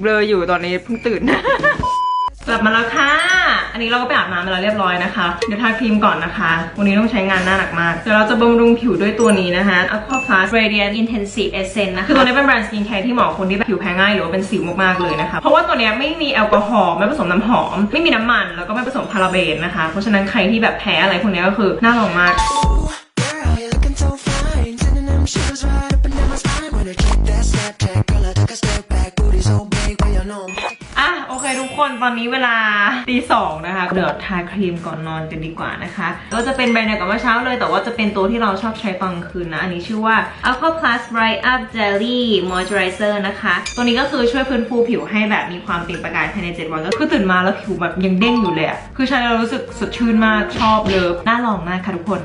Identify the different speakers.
Speaker 1: เบลออยู่ตอนนี้เพิ่งตื่น กลับมาแล้วค่ะ อันนี้เราก็ไปอาบน้ำมาแล้วเรียบร้อยนะคะ เดี๋ยวทาครีมก่อนนะคะ วันนี้ต้องใช้งานหน้าหนักมาก เดี๋ยวเราจะบำรุงผิวด้วยตัวนี้นะคะ Aqua Plus Radiant Intensive Essence นะคะคือตัวนี้เป็นแบรนด์สกินแคร์ที่เหมาะกับคนที่แบบผิวแพ้ง่ายหรือว่าเป็นสิวมากๆเลยนะคะ เพราะว่าตัวนี้ไม่มีแอลกอฮอล์ไม่ผสมน้ำหอม ไม่มีน้ำมัน แล้วก็ไม่ผสมพาราเบนนะคะ เพราะฉะนั้นใครที่แบบแพ้อะไรพวกนี้ก็คือน่าลองมาก
Speaker 2: big, well, you know I'm
Speaker 1: อะโอเคทุกคนตอนนี้เวลาตีสองนะคะเดี๋ยวทาครีมก่อนนอนกันดีกว่านะคะ ก็จะเป็นแบรนด์เดียวกับเมื่อเช้าเลย แต่ว่าจะเป็นตัวที่เราชอบใช้ตอนคืนนะ อันนี้ชื่อว่า Aqua Plus Bright Up Jelly Moisturizer นะคะ ตัวนี้ก็คือช่วยฟื้นฟูผิวให้แบบมีความเปล่งประกายภายใน 7 วันก็คือตื่นมาแล้วผิวแบบยังเด้งอยู่เลยอะคือใช้แล้วรู้สึกสดชื่นมากชอบเลิฟน่าลองมากค่ะทุกคน